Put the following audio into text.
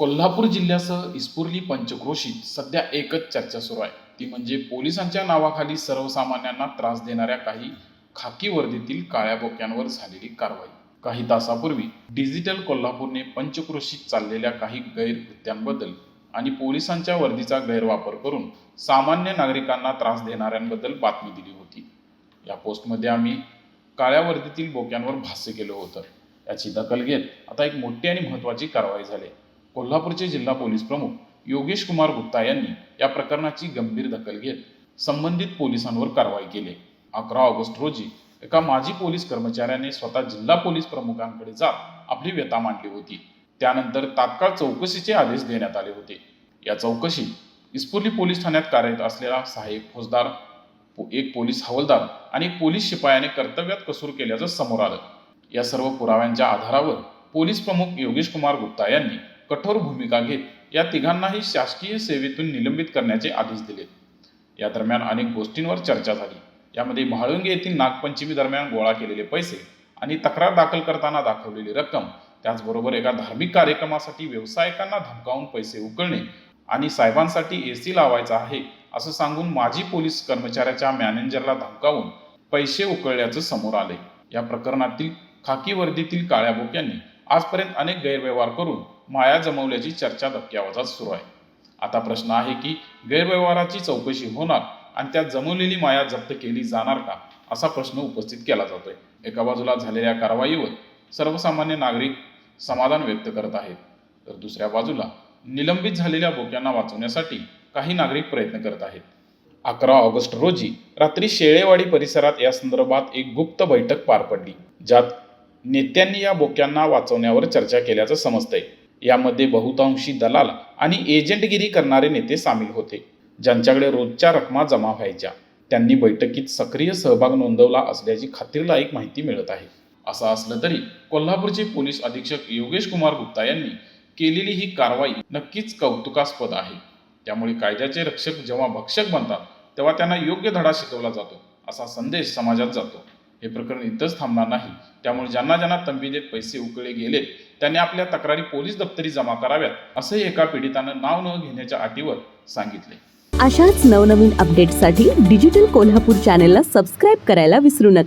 कोल्हापूर जिल्ह्यासह इस्पुर्ली पंचक्रोशीत सध्या एकच चर्चा सुरू आहे. ती म्हणजे पोलिसांच्या नावाखाली सर्वसामान्यांना त्रास देणाऱ्या काही खाकी वर्दीतील काळ्या बोक्यांवर झालेली कारवाई. काही तासापूर्वी डिजिटल कोल्हापूरने पंचक्रोशीत चाललेल्या काही गैरकृत्यांबद्दल आणि पोलिसांच्या वर्दीचा गैरवापर करून सामान्य नागरिकांना त्रास देणाऱ्यांबद्दल बातमी दिली होती. या पोस्टमध्ये आम्ही काळ्या वर्दीतील बोक्यांवर भाष्य केलं होतं. याची दखल घेत आता एक मोठी आणि महत्त्वाची कारवाई झाली कोल्हापूरचे जिल्हा पोलीस प्रमुख योगेश कुमार गुप्ता यांनी या प्रकरणाची गंभीर दखल घेत संबंधित पोलिसांवर कारवाई केली. अकरा ऑगस्ट रोजी एका माजी पोलीस कर्मचाऱ्याने स्वतः जिल्हा पोलीस प्रमुखांकडे जात आपली व्यथा मांडली होती. त्यानंतर तात्काळ चौकशीचे आदेश देण्यात आले होते. या चौकशीत इस्पुर्ली पोलीस ठाण्यात कार्यरत असलेला सहाय्यक फौजदार एक पोलीस हवालदार आणि एक पोलीस शिपायाने कर्तव्यात कसूर केल्याचं समोर आलं. या सर्व पुराव्यांच्या आधारावर पोलीस प्रमुख योगेश कुमार गुप्ता यांनी कठोर भूमिका घेत या तिघांनाही शासकीय सेवेतून निलंबित करण्याचे आदेश दिले. या दरम्यान अनेक गोष्टींवर चर्चा झाली. यामध्ये म्हाळुंगे येथील नागपंचमी दरम्यान गोळा केलेले पैसे आणि तक्रार दाखल करताना दाखवलेली रक्कम त्याचबरोबर एका धार्मिक कार्यक्रमासाठी व्यावसायिकांना धमकावून पैसे उकळणे आणि साहेबांसाठी ए सी लावायचा आहे असं सांगून माजी पोलीस कर्मचाऱ्याच्या मॅनेजरला धमकावून पैसे उकळल्याचं समोर आले या प्रकरणातील खाकी वर्दीतील काळ्या बोक्यांनी आजपर्यंत अनेक गैरव्यवहार करून माया जमवल्याची चर्चा दबक्या सुरू आहे. आता प्रश्न आहे की गैरव्यवहाराची चौकशी होणार आणि त्यात जमवलेली माया जप्त केली जाणार का असा प्रश्न उपस्थित केला जातोय. एका बाजूला झालेल्या कारवाईवर सर्वसामान्य नागरिक समाधान व्यक्त करत आहेत. तर दुसऱ्या बाजूला निलंबित झालेल्या बोक्यांना वाचवण्यासाठी काही नागरिक प्रयत्न करत आहेत. अकरा ऑगस्ट रोजी रात्री शेळेवाडी परिसरात या संदर्भात एक गुप्त बैठक पार पडली ज्यात नेत्यांनी या बोक्यांना वाचवण्यावर चर्चा केल्याचं समजतंय. यामध्ये बहुतांशी दलाल आणि एजंटगिरी करणारे नेते सामील होते. ज्यांच्याकडे रोजच्या रकमा जमा व्हायच्या त्यांनी बैठकीत सक्रिय सहभाग नोंदवला असल्याची खात्रीलायक माहिती मिळत आहे. असं असलं तरी कोल्हापूरचे पोलीस अधीक्षक योगेश कुमार गुप्ता यांनी केलेली ही कारवाई नक्कीच कौतुकास्पद आहे. त्यामुळे कायद्याचे रक्षक जेव्हा भक्षक बनतात तेव्हा त्यांना योग्य धडा शिकवला जातो असा संदेश समाजात जातो. हे प्रकरण इथंच थांबणार नाही. त्यामुळे ज्यांना ज्यांना तंबी पैसे उकळे गेले त्यांनी आपल्या तक्रारी पोलीस दप्तरी जमा कराव्यात असंही एका पीडितानं नाव न घेण्याच्या अटीवर सांगितले. अशाच नवनवीन अपडेटसाठी डिजिटल कोल्हापूर चॅनेलला सबस्क्राईब करायला विसरू नका.